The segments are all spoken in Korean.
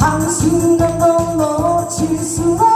한순간도 놓칠 수없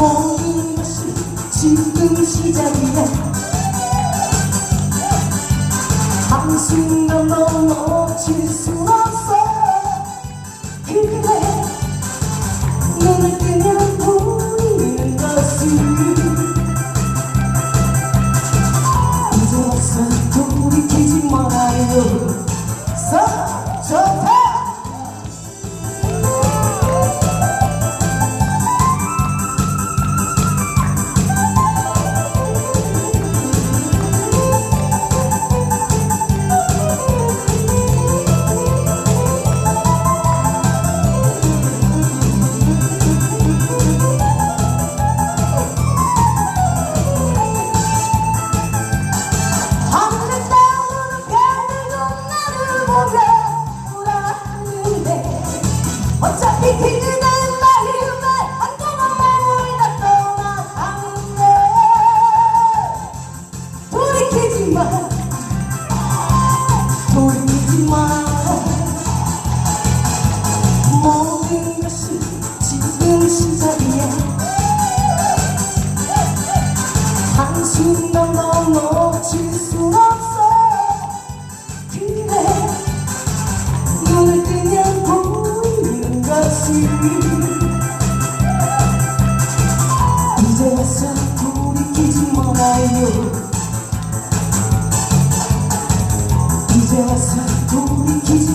모든 것이 지금 시작이야. 한순간도 놓칠 순 없어 돌이키지 마. 돌이키지 마. 모든 것이 지금 시작이야. 한순간도 놓칠 순 없어. 그래 눈을 뜨면 보이는 것을 이제 와서 돌이키지 말아요 되었어 돌이키지